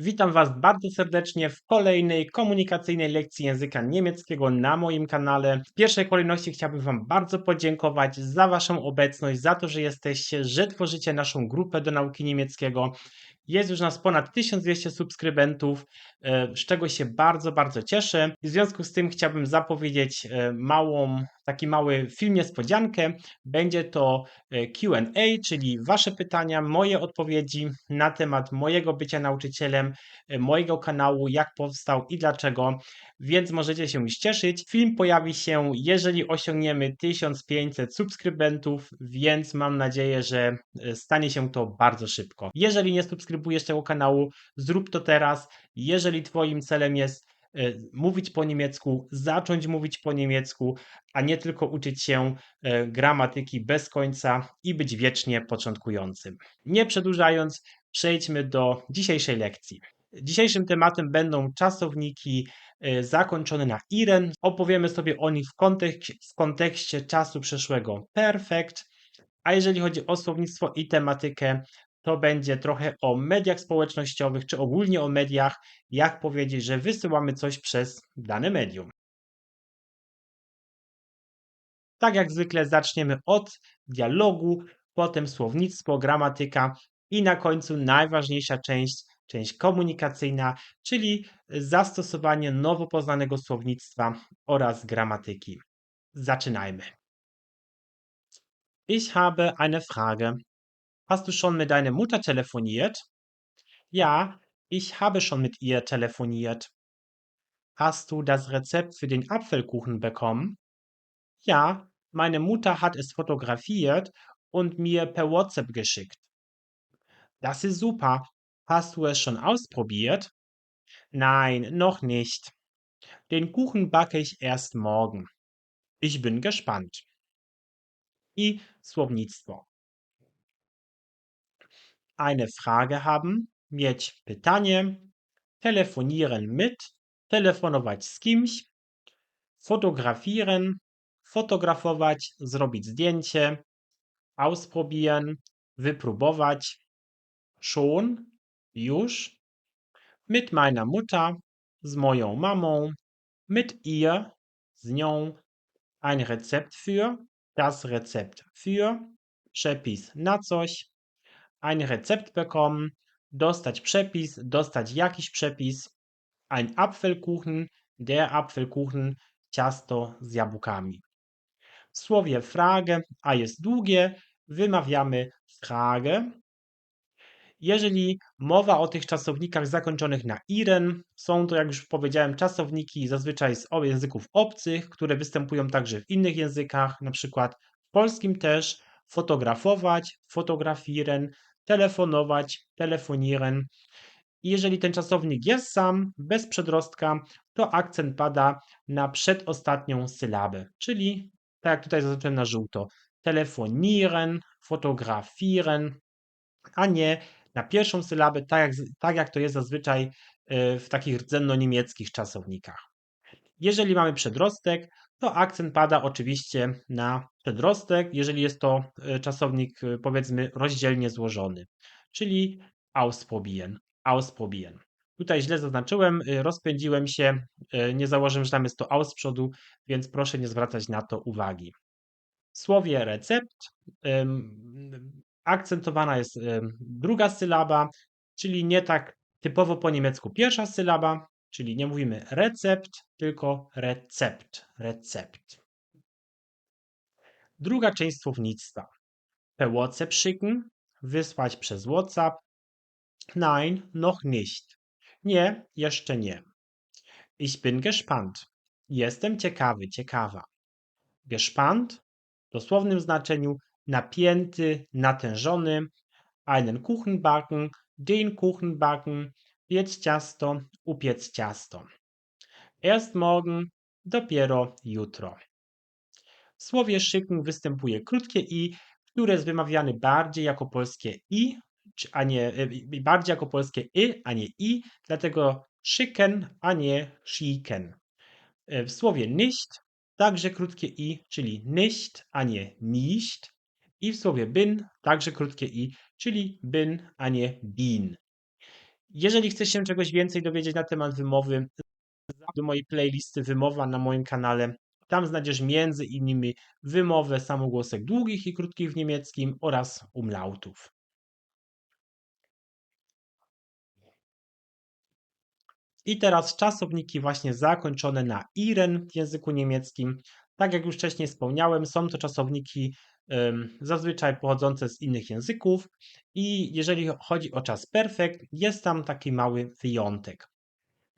Witam Was bardzo serdecznie w kolejnej komunikacyjnej lekcji języka niemieckiego na moim kanale. W pierwszej kolejności chciałbym Wam bardzo podziękować za Waszą obecność, za to, że jesteście, że tworzycie naszą grupę do nauki niemieckiego. Jest już nas ponad 1200 subskrybentów, e, z czego się bardzo, bardzo cieszę. W związku z tym chciałbym zapowiedzieć e, małą, taki mały film niespodziankę. Będzie to e, QA, czyli Wasze pytania, moje odpowiedzi na temat mojego bycia nauczycielem, mojego kanału, jak powstał i dlaczego, więc możecie się już cieszyć. Film pojawi się, jeżeli osiągniemy 1500 subskrybentów, więc mam nadzieję, że stanie się to bardzo szybko. Jeżeli nie subskrybujesz tego kanału, zrób to teraz. Jeżeli Twoim celem jest e, mówić po niemiecku, zacząć mówić po niemiecku, a nie tylko uczyć się e, gramatyki bez końca i być wiecznie początkującym. Nie przedłużając, przejdźmy do dzisiejszej lekcji. Dzisiejszym tematem będą czasowniki e, zakończone na iren. Opowiemy sobie o nich w, w kontekście czasu przeszłego perfect. A jeżeli chodzi o słownictwo i tematykę, to będzie trochę o mediach społecznościowych, czy ogólnie o mediach, jak powiedzieć, że wysyłamy coś przez dane medium. Tak jak zwykle zaczniemy od dialogu, potem słownictwo, gramatyka i na końcu najważniejsza część, część komunikacyjna, czyli zastosowanie nowo poznanego słownictwa oraz gramatyki. Zaczynajmy. Ich habe eine Frage. Hast du schon mit deiner Mutter telefoniert? Ja, ich habe schon mit ihr telefoniert. Hast du das Rezept für den Apfelkuchen bekommen? Ja, meine Mutter hat es fotografiert und mir per WhatsApp geschickt. Das ist super. Hast du es schon ausprobiert? Nein, noch nicht. Den Kuchen backe ich erst morgen. Ich bin gespannt. I słownictwo. Eine Frage haben, mieć pytanie, telefonieren mit, telefonować z kimś, fotografieren, fotografować, zrobić zdjęcie, ausprobieren, wypróbować, schon, już, mit meiner Mutter, z moją mamą, mit ihr, z nią, ein Rezept für, das Rezept für, przepis na coś, ein Rezept bekommen, dostać przepis, dostać jakiś przepis, ein Apfelkuchen, der Apfelkuchen, ciasto z jabłkami. W słowie Frage, a jest długie, wymawiamy Frage. Jeżeli mowa o tych czasownikach zakończonych na iren, są to, jak już powiedziałem, czasowniki zazwyczaj z języków obcych, które występują także w innych językach, na przykład w polskim też, fotografować, fotografieren, telefonować, telefonieren. Jeżeli ten czasownik jest sam, bez przedrostka, to akcent pada na przedostatnią sylabę, czyli tak jak tutaj zaznaczyłem na żółto, telefonieren, fotografieren, a nie na pierwszą sylabę, tak jak, tak jak to jest zazwyczaj e, w takich rdzenno-niemieckich czasownikach. Jeżeli mamy przedrostek, to akcent pada oczywiście na przedrostek, jeżeli jest to e, czasownik e, powiedzmy rozdzielnie złożony, czyli ausprobieren, ausprobieren. Tutaj źle zaznaczyłem, e, rozpędziłem się, nie założyłem, że tam jest to aus z przodu, więc proszę nie zwracać na to uwagi. W słowie recept akcentowana jest druga sylaba, czyli nie tak typowo po niemiecku pierwsza sylaba, Czyli nie mówimy recept, tylko recept. Recept. Druga część słownictwa. Per WhatsApp schicken, wysłać przez WhatsApp. Nein, noch nicht. Nie, jeszcze nie. Ich bin gespannt. Jestem ciekawy, ciekawa. Gespannt w dosłownym znaczeniu napięty, natężony. Einen Kuchen backen, den Kuchen backen, Piec ciasto, upiec ciasto. Erst morgen, dopiero jutro. W słowie szyken występuje krótkie i, które jest wymawiane bardziej jako polskie i, a nie, e, bardziej jako polskie y, a nie i, dlatego szyken, a nie schiken. W słowie nicht także krótkie i, czyli nicht, a nie nicht. I w słowie bin także krótkie i, czyli bin, a nie bin. Jeżeli chcesz się czegoś więcej dowiedzieć na temat wymowy, do mojej playlisty Wymowa na moim kanale. Tam znajdziesz między innymi wymowę samogłosek długich i krótkich w niemieckim oraz umlautów. I teraz czasowniki właśnie zakończone na iren w języku niemieckim. Tak jak już wcześniej wspomniałem, są to czasowniki zazwyczaj pochodzące z innych języków i jeżeli chodzi o czas perfekt, jest tam taki mały wyjątek.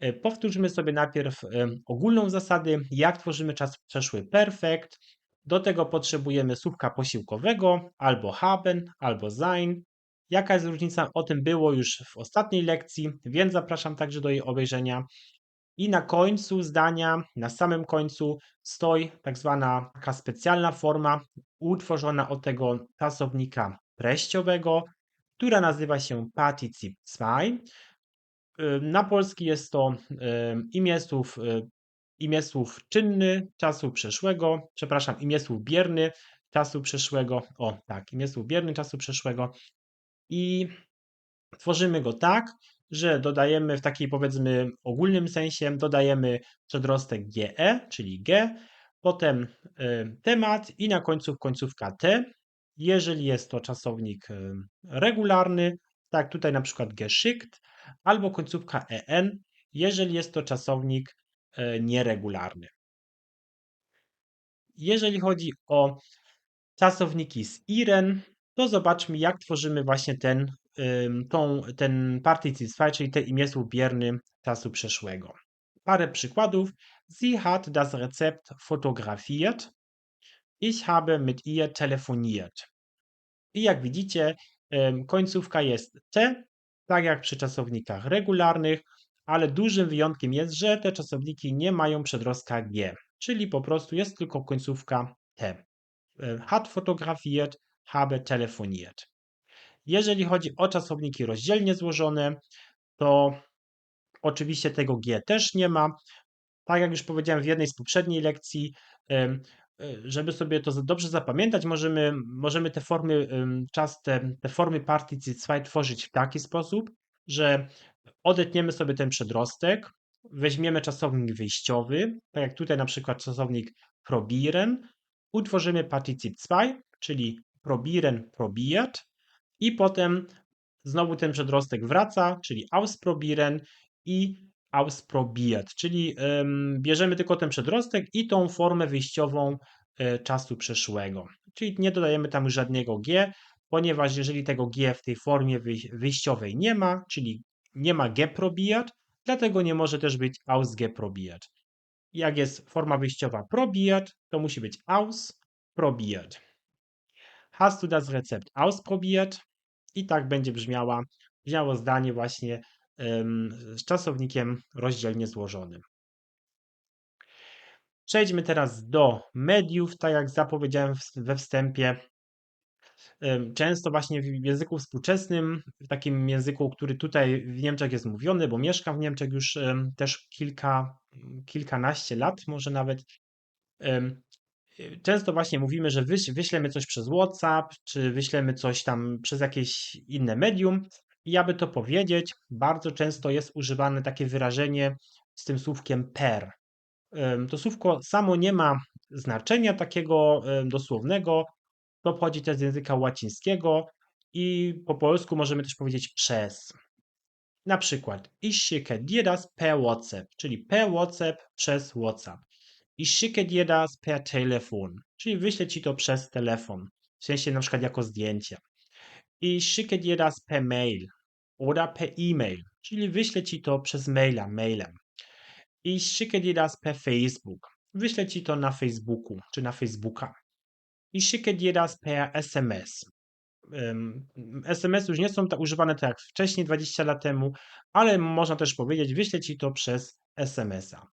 E, powtórzmy sobie najpierw ogólną zasadę, jak tworzymy czas przeszły perfekt. Do tego potrzebujemy słówka posiłkowego, albo haben, albo sein. Jaka jest różnica? O tym było już w ostatniej lekcji, więc zapraszam także do jej obejrzenia. I na końcu zdania, na samym końcu stoi tak zwana taka specjalna forma utworzona od tego czasownika treściowego, która nazywa się Partizip 2. Na polski jest to imię słów, imię słów czynny czasu przeszłego, przepraszam, imię słów bierny czasu przeszłego. O, tak, imię słów bierny czasu przeszłego. I tworzymy go tak, że dodajemy w takiej powiedzmy ogólnym sensie, dodajemy przedrostek GE, czyli G, potem temat i na końcu końcówka T. Jeżeli jest to czasownik regularny, tak tutaj na przykład geschickt, albo końcówka en, jeżeli jest to czasownik e, nieregularny. Jeżeli chodzi o czasowniki z iren, to zobaczmy, jak tworzymy właśnie ten, tą, ten Partizip czyli te imię bierny czasu przeszłego. Parę przykładów. Sie hat das Rezept fotografiert. Ich habe mit ihr telefoniert. I jak widzicie, końcówka jest T, tak jak przy czasownikach regularnych, ale dużym wyjątkiem jest, że te czasowniki nie mają przedrostka G, czyli po prostu jest tylko końcówka T. Hat fotografiert, habe telefoniert. Jeżeli chodzi o czasowniki rozdzielnie złożone, to oczywiście tego G też nie ma. Tak jak już powiedziałem w jednej z poprzedniej lekcji, E, żeby sobie to dobrze zapamiętać, możemy, możemy te formy, czas, te, te formy partii 2 tworzyć w taki sposób, że odetniemy sobie ten przedrostek, weźmiemy czasownik wyjściowy, tak jak tutaj na przykład czasownik probieren, utworzymy partycip 2, czyli probieren, probiert i potem znowu ten przedrostek wraca, czyli ausprobieren i ausprobiert, czyli bierzemy tylko ten przedrostek i tą formę wyjściową e, czasu przeszłego. Czyli nie dodajemy tam żadnego g, ponieważ jeżeli tego g w tej formie wyjściowej nie ma, czyli nie ma geprobiert, dlatego nie może też być ausgeprobiert. Jak jest forma wyjściowa probiert, to musi być ausprobiert. Hast du das Rezept ausprobiert? I tak będzie brzmiała, brzmiało zdanie właśnie z czasownikiem rozdzielnie złożonym. Przejdźmy teraz do mediów, tak jak zapowiedziałem we wstępie. Często właśnie w języku współczesnym, w takim języku, który tutaj w Niemczech jest mówiony, bo mieszkam w Niemczech już też kilka, kilkanaście lat, może nawet. Często właśnie mówimy, że wyślemy coś przez WhatsApp, czy wyślemy coś tam przez jakieś inne medium, i aby to powiedzieć, bardzo często jest używane takie wyrażenie z tym słówkiem per. To słówko samo nie ma znaczenia takiego dosłownego. To pochodzi też z języka łacińskiego i po polsku możemy też powiedzieć przez. Na przykład ich schicke dir das per WhatsApp, czyli per WhatsApp przez WhatsApp. Ich schicke dir das per Telefon, czyli wyślę ci to przez telefon, w sensie na przykład jako zdjęcie. Ich schicke dir das per Mail oder per E-Mail, czyli wyślę ci to przez maila, mailem. Ich schicke dir das per Facebook. Wyślę ci to na Facebooku czy na Facebooka. Ich schicke dir das per SMS. SMS już nie są tak używane tak jak wcześniej, 20 lat temu, ale można też powiedzieć, wyślę ci to przez SMS-a.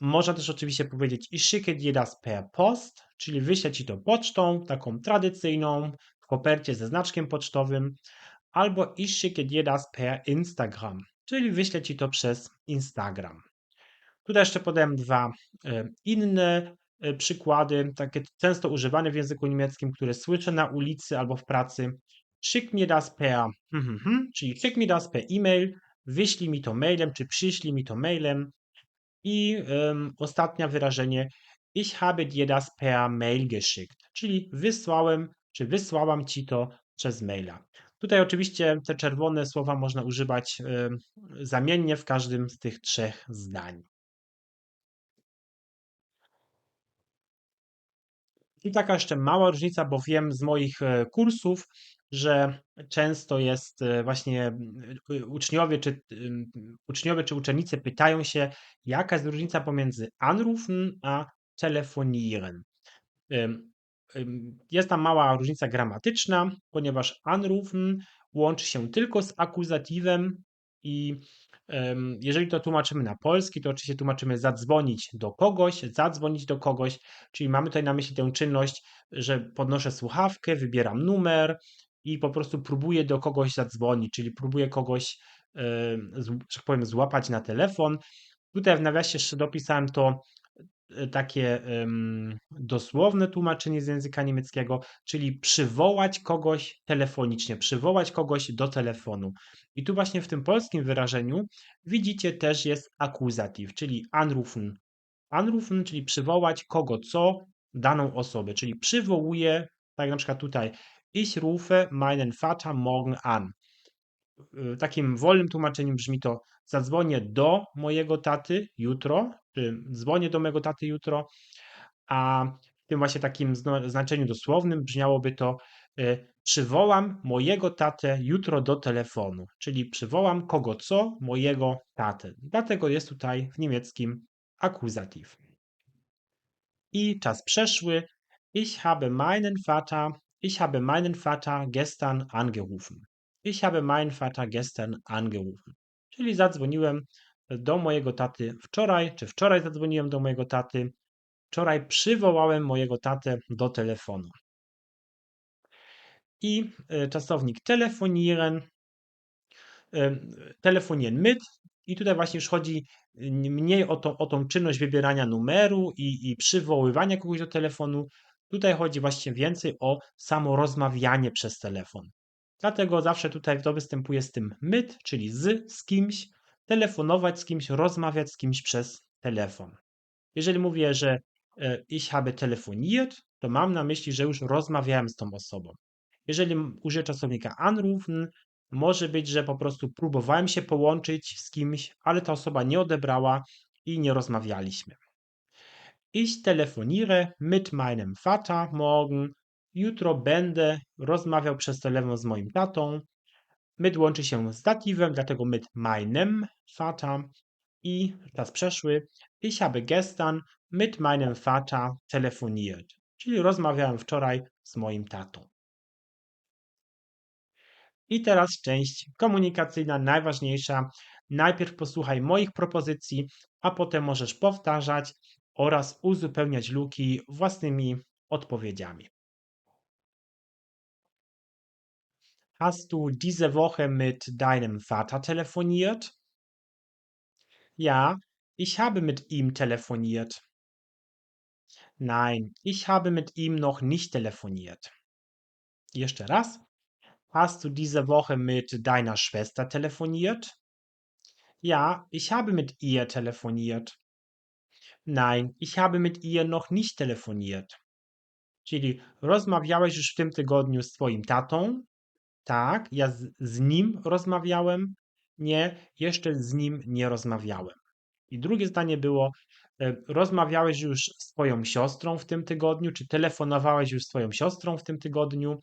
Można też oczywiście powiedzieć ich schicke per Post, czyli wyślę ci to pocztą, taką tradycyjną, w kopercie ze znaczkiem pocztowym, albo ich schicke per Instagram, czyli wyślę ci to przez Instagram. Tutaj jeszcze podałem dwa e, inne e, przykłady, takie często używane w języku niemieckim, które słyszę na ulicy albo w pracy, schick mir das per, hm, hm, hm, czyli schick mir das per e-mail, wyślij mi to mailem, czy przyślij mi to mailem. I um, ostatnie wyrażenie, ich habe dir das per mail geschickt, czyli wysłałem, czy wysłałam ci to przez maila. Tutaj oczywiście te czerwone słowa można używać um, zamiennie w każdym z tych trzech zdań. I taka jeszcze mała różnica, bo wiem z moich e, kursów, że często jest e, właśnie e, uczniowie czy, uczniowie czy uczennice pytają się, jaka jest różnica pomiędzy anrufen a telefonieren. Jest tam mała różnica gramatyczna, ponieważ anrufen łączy się tylko z akuzatywem i jeżeli to tłumaczymy na polski, to oczywiście tłumaczymy zadzwonić do kogoś, zadzwonić do kogoś, czyli mamy tutaj na myśli tę czynność, że podnoszę słuchawkę, wybieram numer i po prostu próbuję do kogoś zadzwonić, czyli próbuję kogoś, że tak powiem, złapać na telefon. Tutaj w nawiasie jeszcze dopisałem to e, takie dosłowne tłumaczenie z języka niemieckiego, czyli przywołać kogoś telefonicznie, przywołać kogoś do telefonu. I tu właśnie w tym polskim wyrażeniu widzicie też jest akuzatyw, czyli anrufen. Anrufen, czyli przywołać kogo co, daną osobę, czyli przywołuje, tak jak na przykład tutaj, ich rufe meinen Vater morgen an. Y, takim wolnym tłumaczeniem brzmi to zadzwonię do mojego taty jutro, czy dzwonię do mojego taty jutro, a w tym właśnie takim znaczeniu dosłownym brzmiałoby to y, przywołam mojego tatę jutro do telefonu, czyli przywołam kogo co, mojego tatę. Dlatego jest tutaj w niemieckim akuzatyw. I czas przeszły. Ich habe meinen Vater, ich habe meinen Vater gestern angerufen. Ich habe meinen Vater gestern angerufen. Czyli zadzwoniłem do mojego taty wczoraj, czy wczoraj zadzwoniłem do mojego taty. Wczoraj przywołałem mojego tatę do telefonu i e, czasownik telefonieren, e, telefonieren mit. I tutaj właśnie już chodzi mniej o, to, o tą czynność wybierania numeru i, i przywoływania kogoś do telefonu. Tutaj chodzi właśnie więcej o samo rozmawianie przez telefon. Dlatego zawsze tutaj to występuje z tym myt, czyli z, z kimś, telefonować z kimś, rozmawiać z kimś przez telefon. Jeżeli mówię, że e, ich habe telefoniert, to mam na myśli, że już rozmawiałem z tą osobą. Jeżeli użyję czasownika anrufen, może być, że po prostu próbowałem się połączyć z kimś, ale ta osoba nie odebrała i nie rozmawialiśmy. Ich telefoniere mit meinem Vater morgen. Jutro będę rozmawiał przez telefon z moim tatą. Mit łączy się z datywem, dlatego mit meinem Vater. I czas przeszły. Ich habe gestern mit meinem Vater telefoniert. Czyli rozmawiałem wczoraj z moim tatą. I teraz część komunikacyjna, najważniejsza. Najpierw posłuchaj moich propozycji, a potem możesz powtarzać oraz uzupełniać luki własnymi odpowiedziami. Hast du diese Woche mit deinem Vater telefoniert? Ja, ich habe mit ihm telefoniert. Nein, ich habe mit ihm noch nicht telefoniert. Jeszcze raz. Hast du diese Woche mit deiner Schwester telefoniert? Ja, ich habe mit ihr telefoniert. Nein, ich habe mit ihr noch nicht telefoniert. Czyli rozmawiałeś już w tym tygodniu z twoim tatą? Tak, ja z, z nim rozmawiałem. Nie, jeszcze z nim nie rozmawiałem. I drugie zdanie było: e, rozmawiałeś już z twoją siostrą w tym tygodniu, czy telefonowałeś już z twoją siostrą w tym tygodniu?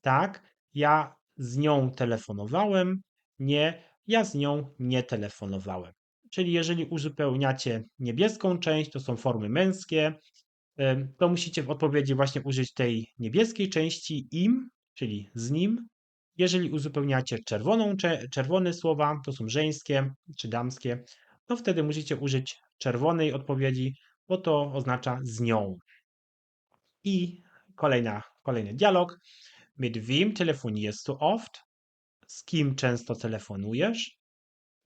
Tak, ja z nią telefonowałem, nie, ja z nią nie telefonowałem. Czyli jeżeli uzupełniacie niebieską część, to są formy męskie, to musicie w odpowiedzi właśnie użyć tej niebieskiej części im, czyli z nim. Jeżeli uzupełniacie czerwoną, czerwone słowa, to są żeńskie czy damskie, to wtedy musicie użyć czerwonej odpowiedzi, bo to oznacza z nią. I kolejna, kolejny dialog. Mit wem telefonierst du oft? Z kim często telefonujesz?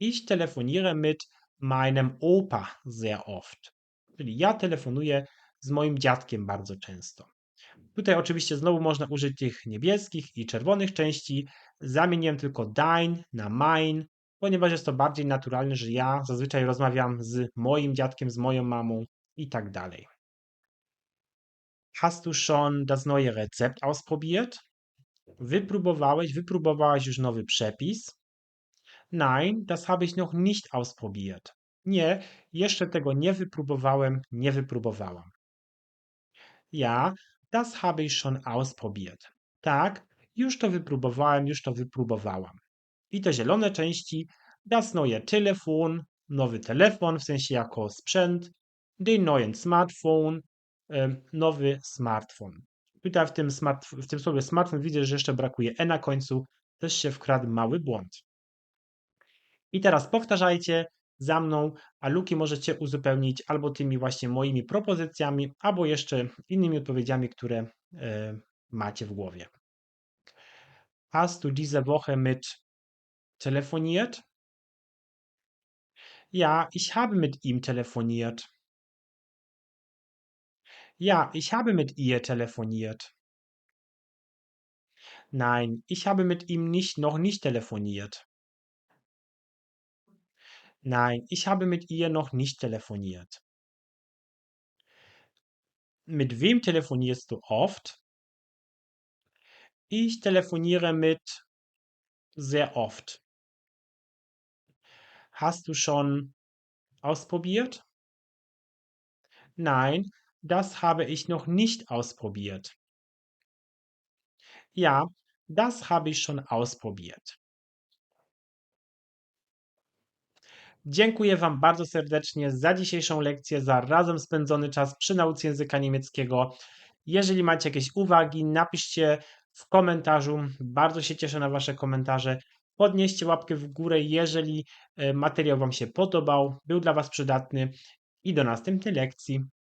Ich telefoniere mit meinem Opa sehr oft. Czyli ja telefonuję z moim dziadkiem bardzo często. Tutaj oczywiście znowu można użyć tych niebieskich i czerwonych części. Zamieniłem tylko dein na mein, ponieważ jest to bardziej naturalne, że ja zazwyczaj rozmawiam z moim dziadkiem, z moją mamą i tak dalej. Hast du schon das neue Rezept ausprobiert? Wypróbowałeś, wypróbowałaś już nowy przepis? Nein, das habe ich noch nicht ausprobiert. Nie, jeszcze tego nie wypróbowałem, nie wypróbowałam. Ja, das habe ich schon ausprobiert. Tak, już to wypróbowałem, już to wypróbowałam. I te zielone części, das neue Telefon, nowy telefon, w sensie jako sprzęt, den neuen Smartphone, nowy smartfon. Tutaj w tym, smart, w tym słowie smartfon widzę, że jeszcze brakuje e na końcu, też się wkradł mały błąd. I teraz powtarzajcie za mną, a luki możecie uzupełnić albo tymi właśnie moimi propozycjami, albo jeszcze innymi odpowiedziami, które e, macie w głowie. Hast du diese Woche mit telefoniert? Ja, ich habe mit ihm telefoniert. Ja, ich habe mit ihr telefoniert. Nein, ich habe mit ihm nicht noch nicht telefoniert. Nein, ich habe mit ihr noch nicht telefoniert. Mit wem telefonierst du oft? Ich telefoniere mit sehr oft. Hast du schon ausprobiert? Nein, das habe ich noch nicht ausprobiert. Ja, das habe ich schon ausprobiert. Dziękuję Wam bardzo serdecznie za dzisiejszą lekcję, za razem spędzony czas przy nauce języka niemieckiego. Jeżeli macie jakieś uwagi, napiszcie w komentarzu. Bardzo się cieszę na Wasze komentarze. Podnieście łapkę w górę, jeżeli e, materiał Wam się podobał, był dla Was przydatny. I do następnej lekcji.